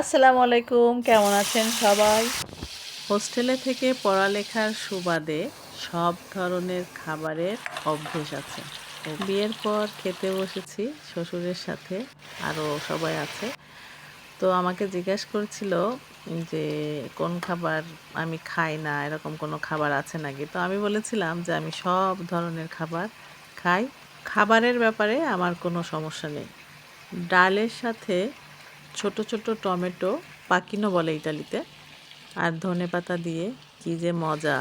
আসসালামু আলাইকুম কেমন আছেন সবাই? হোস্টেলে থেকে পড়ালেখার সুবাদে সব ধরনের খাবারের অভ্যেস আছে। বিয়ের পর খেতে বসেছি, শ্বশুরের সাথে, আরও সবাই আছে। তো আমাকে জিজ্ঞেস করছিল যে, কোন খাবার আমি খাই না, এরকম কোনো খাবার আছে নাকি? তো আমি বলেছিলাম যে, আমি সব ধরনের খাবার খাই। খাবারের ব্যাপারে আমার কোনো সমস্যা নেই। ডালের সাথে ছোট ছোট টমেটো পাকিনো বলে ইটালিতে আর ধনে পাতা দিয়ে কী যে মজা।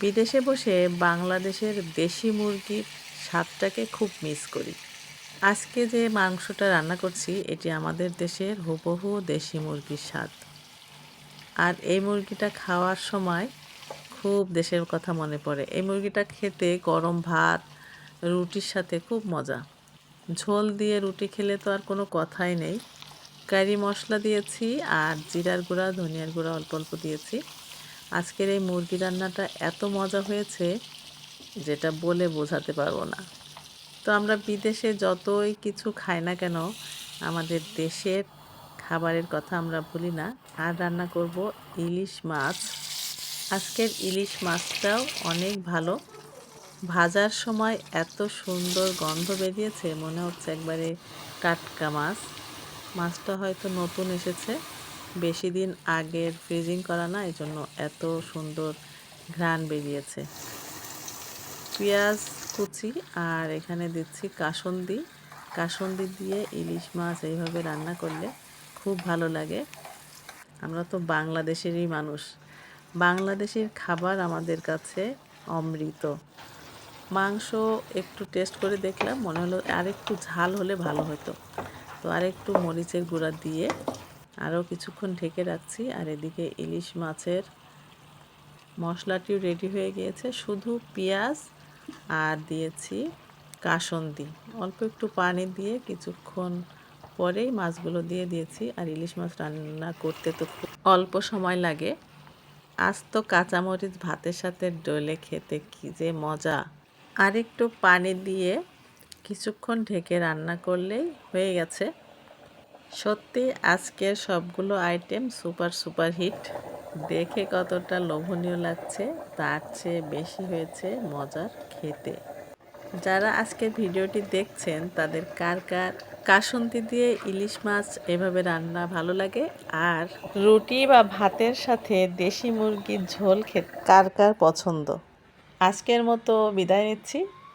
বিদেশে বসে বাংলাদেশের দেশি মুরগির স্বাদটাকে খুব মিস করি। আজকে যে মাংসটা রান্না করছি, এটি আমাদের দেশের হুবহু দেশি মুরগির স্বাদ। আর এই মুরগিটা খাওয়ার সময় খুব দেশের কথা মনে পড়ে। এই মুরগিটা খেতে গরম ভাত, রুটির সাথে খুব মজা। ঝোল দিয়ে রুটি খেলে তো আর কোনো কথাই নেই। কারি মশলা দিয়েছি আর জিরার গুঁড়া, ধনিয়ার গুঁড়া অল্প অল্প দিয়েছি। আজকের এই মুরগি রান্নাটা এত মজা হয়েছে যেটা বলে বোঝাতে পারব না। তো আমরা বিদেশে যতই কিছু খাই না কেন, আমাদের দেশের খাবারের কথা আমরা ভুলি না, আর রান্না করব ইলিশ মাছ। আজকের ইলিশ মাছটাও অনেক ভালো। ভাজার সময় এত সুন্দর গন্ধ বেরিয়েছে, মনে হচ্ছে একবারে টাটকা মাছ। মাছটা হয়তো নতুন এসেছে। বেশি দিন আগের ফ্রিজিং করা না এই জন্য এত সুন্দর ঘ্রাণ বেরিয়েছে। পেঁয়াজ কুচি আর এখানে দিচ্ছি কাসন্দি। কাসন্দি দিয়ে ইলিশ মাছ এইভাবে রান্না করলে খুব ভালো লাগে। আমরা তো বাংলাদেশেরই মানুষ। বাংলাদেশের খাবার আমাদের কাছে অমৃত। মাংস একটু টেস্ট করে দেখলাম, মনে হলো আর একটু ঝাল হলে ভালো হতো। তো আর একটু মরিচের গুঁড়া দিয়ে আরও কিছুক্ষণ ঢেকে রাখছি। আর এদিকে ইলিশ মাছের মশলাটিও রেডি হয়ে গিয়েছে। শুধু পেঁয়াজ আর দিয়েছি কাসন্দি। অল্প একটু পানি দিয়ে কিছুক্ষণ পরেই মাছগুলো দিয়ে দিয়েছি। আর ইলিশ মাছ রান্না করতে তো খুব অল্প সময় লাগে। আজ তো কাঁচামরিচ ভাতের সাথে ডলে খেতে কী যে মজা। আর একটু পানি দিয়ে কিছুক্ষণ ঢেকে রান্না করলেই হয়ে গেছে। সত্যি, আজকের সবগুলো আইটেম সুপার সুপার হিট দেখে কতটা লোভনীয় লাগছে, তার চেয়ে বেশি হয়েছে মজার খেতে। যারা আজকের ভিডিওটি দেখছেন, তাদের কার কার কাসন্তি দিয়ে ইলিশ মাছ এভাবে রান্না ভালো লাগে? আর রুটি বা ভাতের সাথে দেশি মুরগির ঝোল খেতে কার কার পছন্দ? আজকের মতো বিদায় নিচ্ছি।